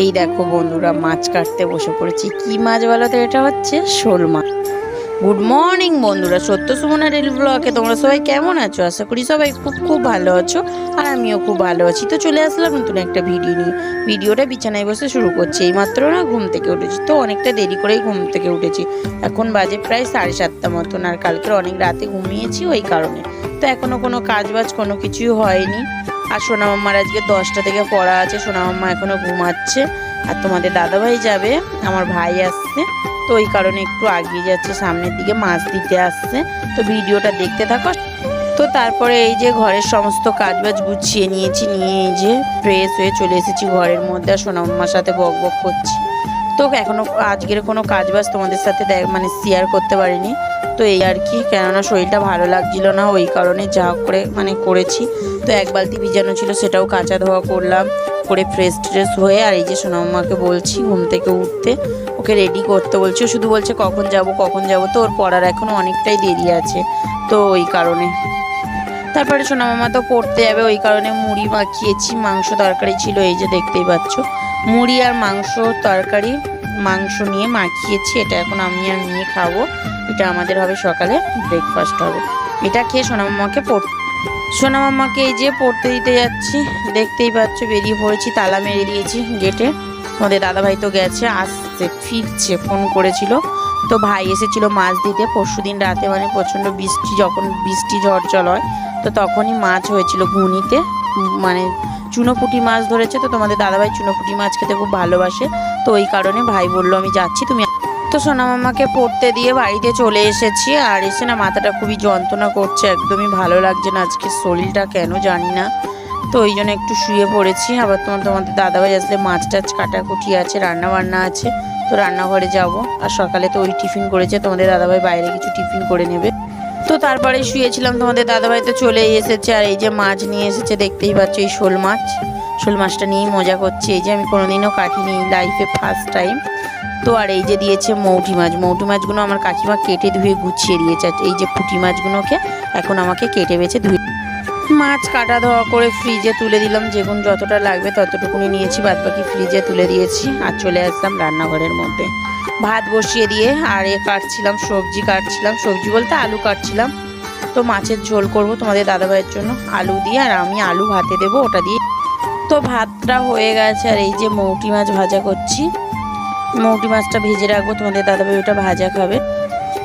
এই দেখো বন্ধুরা, মাছ কাটতে বসে পড়েছি। কি মাছ বলো তো, এটা হচ্ছে শোল মাছ। গুড মর্নিং বন্ধুরা, সত্য সুমনা রেল ব্লকে তোমরা সবাই কেমন আছো? আশা করি সবাই খুব খুব ভালো আছো, আর আমিও খুব ভালো আছি। তো চলে আসলাম নতুন একটা ভিডিও নিয়ে। ভিডিওটা বিছানায় বসে শুরু করছি, এইমাত্র না ঘুম থেকে উঠেছি। তো অনেকটা দেরি করেই ঘুম থেকে উঠেছি। এখন বাজে প্রায় সাড়ে সাতটা মতন, আর কালকের অনেক রাতে ঘুমিয়েছি ওই কারণে। তো এখনও কোনো কাজ বাজ কোনো কিছুই হয়নি। আর সোনা মাম্মার আজকে দশটা থেকে পড়া আছে সোনা মাম্মা এখনও ঘুমাচ্ছে। আর তোমাদের দাদাভাই যাবে, আমার ভাই আসছে। তো ওই কারণে একটু আগিয়ে যাচ্ছে, সামনের দিকে মাছ দিতে আসছে। তো ভিডিওটা দেখতে থাকো। তো তারপরে এই যে ঘরের সমস্ত কাজ বাজ গুছিয়ে নিয়েছি, নিয়ে এই যে ফ্রেশ হয়ে চলে এসেছি ঘরের মধ্যে। আর সোনা মাম্মার সাথে বক বক করছি। তো এখনও আজকের কোনো কাজবাজ তোমাদের সাথে মানে শেয়ার করতে পারিনি। তো এই আর কি, কেননা শরীরটা ভালো লাগছিল না, ওই কারণে যা করে মানে করেছি। তো এক বালতি ভিজানো ছিল, সেটাও কাঁচা ধোয়া করলাম, করে ফ্রেশ ট্রেশ হয়ে, আর এই যে সোনামাকে বলছি ঘুম থেকে উঠতে, ওকে রেডি করতে বলছি। ও শুধু বলছে, কখন যাব কখন যাব? তো ওর পড়ার এখনও অনেকটাই দেরি আছে, তো ওই কারণে। তারপরে সোনামামা তো পড়তে যাবে, ওই কারণে মুড়ি মাখিয়েছি, মাংস তরকারি ছিল, এই যে দেখতেই পাচ্ছ। মুড়ি আর মাংস তরকারি, মাংস নিয়ে মাখিয়েছি, এটা এখন আমি আর নিয়ে খাব। এটা আমাদের হবে সকালে ব্রেকফাস্ট হবে। এটা খেয়ে সোনামামাকে পড়তে সোনামামাকে এই যে পড়তে দিতে যাচ্ছি। দেখতেই পাচ্ছ, বেরিয়ে পড়েছি, তালা মেরে দিয়েছি গেটে। তোমাদের দাদাভাই তো গেছে, আসছে, ফিরছে, ফোন করেছিল। তো ভাই এসেছিল মাছ দিতে। পরশু দিন রাতে মানে প্রচণ্ড বৃষ্টি, যখন বৃষ্টি ঝড় জল হয়, তো তখনই মাছ হয়েছিল ঘুনিতে। মানে চুনোপুটি মাছ ধরেছে, তো তোমাদের দাদাভাই চুনোপুটি মাছ খেতে খুব ভালোবাসে, তো ওই কারণে ভাই বলল আমি যাচ্ছি, তুমি তো সোনামামাকে পড়তে দিয়ে বাড়িতে চলে এসেছি, আর এসে না মাথাটা খুবই যন্ত্রণা করছে, একদমই ভালো লাগছে না আজকে শরীরটা কেন জানি না, তো ওই জন্য একটু শুয়ে পড়েছি, আবার তোমার তোমাদের দাদাভাই আসলে মাছ টাছ কাটাকুটি আছে রান্না বান্না আছে, তো রান্নাঘরে যাব, আর সকালে তো ওই টিফিন করেছে, তোমাদের দাদাভাই বাইরে কিছু টিফিন করে নেবে তো তারপরে শুয়েছিলাম, তোমাদের দাদাভাই তো চলেই এসেছে, আর এই যে মাছ নিয়ে এসেছে, দেখতেই পাচ্ছ এই শোল মাছ। শোল মাছটা নিয়েই মজা করছে, এই যে আমি কোনোদিনও কাটিনি লাইফে ফার্স্ট টাইম তো আর এই যে দিয়েছে মৌটি মাছ, মৌটি মাছগুলো আমার কাকিমা কেটে ধুয়ে গুছিয়ে দিয়েছে এই যে পুঁটি মাছগুলোকে এখন আমাকে কেটে বেছে ধুয়ে মাছ কাটা ধোয়া করে ফ্রিজে তুলে দিলাম। যেগুন যতটা লাগবে ততটুকুনি নিয়েছি বাদ বাকি ফ্রিজে তুলে দিয়েছি আর চলে আসলাম রান্নাঘরের মধ্যে। ভাত বসিয়ে দিয়ে আর এ কাটছিলাম, সবজি কাটছিলাম। সবজি বলতে আলু কাটছিলাম। তো মাছের ঝোল করব তোমাদের দাদাভাইয়ের জন্য। আলু দিয়ে আর আমি আলু ভাতে দেবো ওটা দিয়ে। তো ভাতটা হয়ে গেছে আর এই যে মৌটি মাছ ভাজা করছি। মৌটি মাছটা ভেজে রাখব, তোমাদের দাদাভাই ওটা ভাজা খাবে।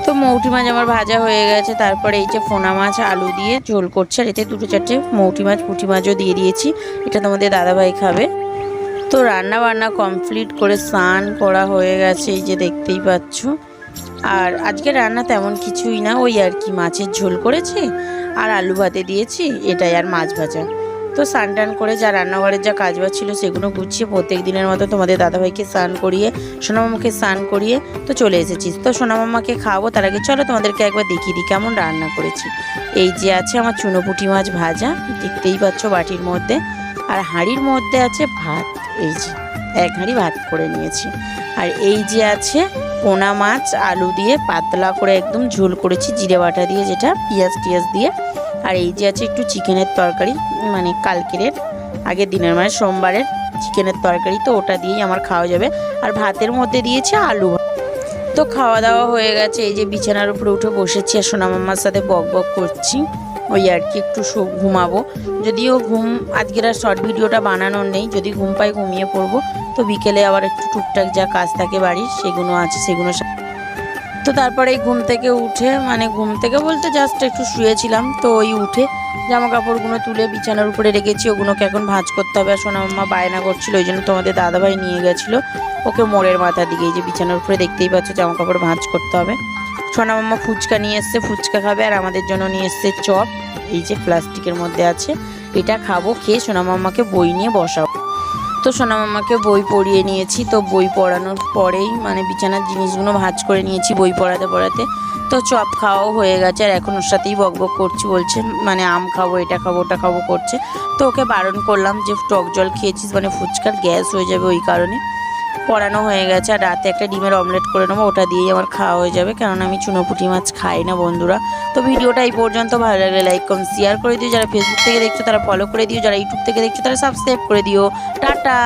তো মৌটি মাছ আমার ভাজা হয়ে গেছে। তারপরে এই যে ফোনা মাছ, আলু দিয়ে ঝোল করছে। আর এতে দুটো চারটে মৌটি মাছ, পুঁটি মাছও দিয়ে দিয়েছি। এটা তোমাদের দাদাভাই খাবে। তো রান্না বান্না কমপ্লিট করে স্নান করা হয়ে গেছে, এই যে দেখতেই পাচ্ছ। আর আজকে রান্না তেমন কিছুই না। ওই আর কি মাছের ঝোল করেছি, আর আলু ভাতে দিয়েছি, এটাই আর মাছ ভাজা। তো স্নান টান করে যা রান্নাঘরের যা কাজ বাজ ছিল সেগুলো গুছিয়ে প্রত্যেক দিনের মতো তোমাদের দাদাভাইকে স্নান করিয়ে, সোনামামাকে স্নান করিয়ে তো চলে এসেছিস তো সোনামামাকে খাওয়াবো, তার আগে চলো তোমাদেরকে একবার দেখিয়ে দিই কেমন রান্না করেছি। এই যে আছে আমার চুনোপুটি মাছ ভাজা, দেখতেই পাচ্ছ বাটির মধ্যে। আর হাঁড়ির মধ্যে আছে ভাত, এই যে এক হাঁড়ি ভাত করে নিয়েছি। আর এই যে আছে পোনা মাছ, আলু দিয়ে পাতলা করে একদম ঝোল করেছি, জিরে বাটা দিয়ে যেটা, পেঁয়াজ টিয়াজ দিয়ে। আর এই যে আছে একটু চিকেনের তরকারি মানে কালকেরের, আগের দিনের মানে সোমবারের চিকেনের তরকারি, তো ওটা দিয়েই আমার খাওয়া যাবে। আর ভাতের মধ্যে দিয়েছে আলু তো খাওয়া দাওয়া হয়ে গেছে, এই যে বিছানার উপরে উঠে বসেছি আর সোনামাম্মার সাথে বক বক করছি। ওই আর কি, একটু ঘুমাবো। যদিও ঘুম, আজকের আর শর্ট ভিডিওটা বানানোর নেই, যদি ঘুম পাই ঘুমিয়ে পড়ব। তো বিকেলে আবার একটু টুকটাক যা কাজ থাকে বাড়ির সেগুলো আছে সেগুলো তো তারপরে ঘুম থেকে উঠে মানে ঘুম থেকে বলতে জাস্ট একটু শুয়েছিলাম, তো ওই উঠে জামা কাপড়গুলো তুলে বিছানার উপরে রেখেছি, ওগুলোকে এখন ভাঁজ করতে হবে। আর সোনা মাম্মা বায়না করছিল, ওই জন্য তোমাদের দাদাভাই নিয়ে গেছিল। ওকে মোড়ের মাথা দিকে, এই যে বিছানার উপরে দেখতেই পাচ্ছ জামা কাপড় ভাঁজ করতে হবে। সোনা মাম্মা ফুচকা নিয়ে এসছে, ফুচকা খাবে আর আমাদের জন্য নিয়ে এসছে চপ। এই যে প্লাস্টিকের মধ্যে আছে, এটা খাব, খেয়ে সোনা মাম্মাকে বই নিয়ে বসাবো। তো সোনা মামাকে বই পড়িয়ে নিয়েছি। তো বই পড়ানোর পরেই মানে বিছানার জিনিসগুলো ভাজ করে নিয়েছি বই পড়াতে পড়াতে। তো চপ খাওয়াও হয়ে গেছে আর এখন ওর সাথেই বক বক করছি, বলছে মানে আম খাব, এটা খাব, ওটা খাব, করছে। তো ওকে বারণ করলাম যে, টক জল খেয়েছিস? মানে ফুচকার গ্যাস হয়ে যাবে ওই কারণে। পড়ানো হয়ে গেছে আর রাতে একটা ডিমের অমলেট করে নেব, ওটা দিয়েই আমার খাওয়া হয়ে যাবে। কেননা আমি চুনোপুটি মাছ খাই না বন্ধুরা। তো ভিডিওটা এই পর্যন্ত, ভালো লাগলে লাইক কম শেয়ার করে দিও। যারা ফেসবুক থেকে দেখছ, তারা ফলো করে দিও। যারা ইউটিউব থেকে দেখছ, তারা সাবস্ক্রাইব করে দিও। টাটা!